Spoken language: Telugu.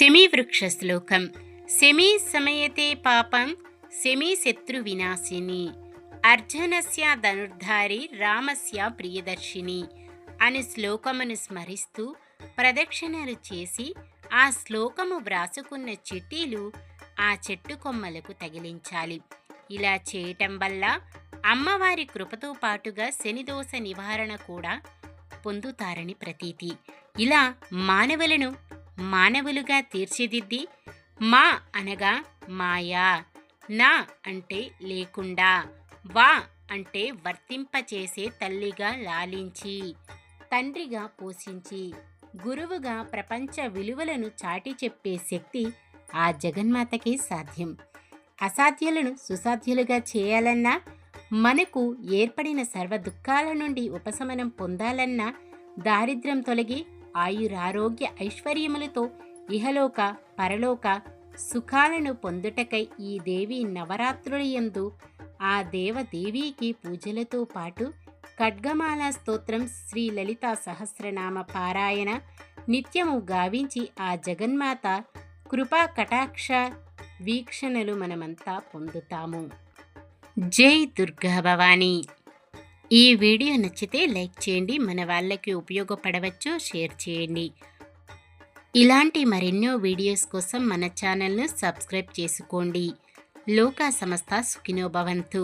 శమీవృక్ష శ్లోకం శమీ సమయతే పాపం శమీ శత్రు వినాశిని అర్జునస్య ధనుర్ధారి రామస్య ప్రియదర్శిని అని శ్లోకమును స్మరిస్తూ ప్రదక్షిణలు చేసి ఆ శ్లోకము వ్రాసుకున్న చిట్టీలు ఆ చెట్టు కొమ్మలకు తగిలించాలి. ఇలా చేయటం వల్ల అమ్మవారి కృపతో పాటుగా శనిదోష నివారణ కూడా పొందుతారని ప్రతీతి. ఇలా మానవులను మానవులుగా తీర్చిదిద్ది మా అనగా మాయా. నా అంటే లేకుండా వా అంటే వర్తింపచేసే తల్లిగా లాలించి తండ్రిగా పోషించి గురువుగా ప్రపంచ విలువలను చాటి చెప్పే శక్తి ఆ జగన్మాతకే సాధ్యం. అసాధ్యులను సుసాధ్యులుగా చేయాలన్నా మనకు ఏర్పడిన సర్వ దుఃఖాల నుండి ఉపశమనం పొందాలన్నా దారిద్ర్యం తొలగి ఆయురారోగ్య ఐశ్వర్యములతో ఇహలోక పరలోక సుఖాలను పొందుటకై ఈ దేవి నవరాత్రుల యందు ఆ దేవదేవికి పూజలతో పాటు ఖడ్గమాల స్తోత్రం శ్రీ లలిత సహస్రనామ పారాయణ నిత్యము గావించి ఆ జగన్మాత కృపా కటాక్ష వీక్షణలు మనమంతా పొందుతాము. జై దుర్గా భవానీ! ఈ వీడియో నచ్చితే లైక్ చేయండి మన వాళ్ళకి ఉపయోగపడవచ్చు షేర్ చేయండి. ఇలాంటి మరెన్నో వీడియోస్ కోసం మన ఛానల్ను సబ్స్క్రైబ్ చేసుకోండి. లోకా సంస్థ సుఖినోభవంతు